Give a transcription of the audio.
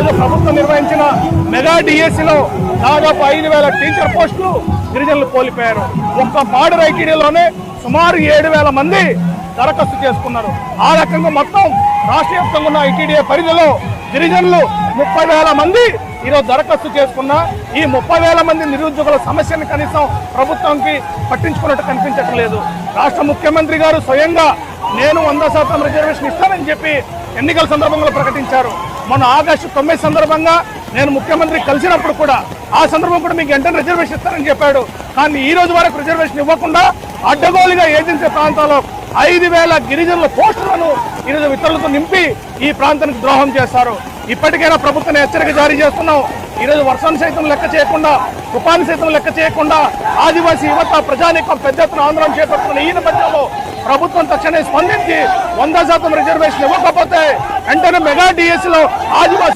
ఈరోజు ప్రభుత్వం నిర్వహించిన మెగా డిఎస్సిలో దాదాపు ఐదు వేల టీచర్ పోస్టులు గిరిజనులు కోల్పోయారు. ఒక్క పాడు ఐటీడీలోనే సుమారు ఏడు వేల మంది దరఖాస్తు చేసుకున్నారు. ఆ రకంగా మొత్తం రాష్ట్ర వ్యాప్తంగా ఉన్న ఐటీడీఏ పరిధిలో గిరిజనులు ముప్పై వేల మంది ఈరోజు దరఖాస్తు చేసుకున్న ఈ ముప్పై వేల మంది నిరుద్యోగుల సమస్యను కనీసం ప్రభుత్వంకి పట్టించుకున్నట్టు కనిపించట్లేదు. రాష్ట్ర ముఖ్యమంత్రి గారు స్వయంగా నేను వంద శాతం రిజర్వేషన్ ఇస్తానని చెప్పి ఎన్నికల సందర్భంలో ప్రకటించారు. మొన్న ఆగస్టు తొమ్మిది సందర్భంగా నేను ముఖ్యమంత్రి కలిసినప్పుడు కూడా ఆ సందర్భం కూడా మీకు వెంటనే రిజర్వేషన్ ఇస్తానని చెప్పాడు. కానీ ఈ రోజు వరకు రిజర్వేషన్ ఇవ్వకుండా అడ్డగోలుగా ఏజెన్సీ ప్రాంతాల్లో ఐదు వేల గిరిజనుల పోస్టులను ఈరోజు ఇతరులతో నింపి ఈ ప్రాంతానికి ద్రోహం చేస్తారు ఇప్పటికైనా ప్రభుత్వం హెచ్చరిక జారీ చేస్తున్నాం. ఈరోజు వర్షాన్ని సైతం లెక్క చేయకుండా తుఫాను సైతం లెక్క చేయకుండా ఆదివాసీ యువత ప్రజానీకం పెద్ద ఎత్తున ఆందోళన చేపడుతున్న ఈ నేపథ్యంలో ప్రభుత్వం తక్షణమే స్పందించి వంద శాతం రిజర్వేషన్ ఇవ్వకపోతే వెంటనే మెగా డిఎస్సీలో ఆదివాసీ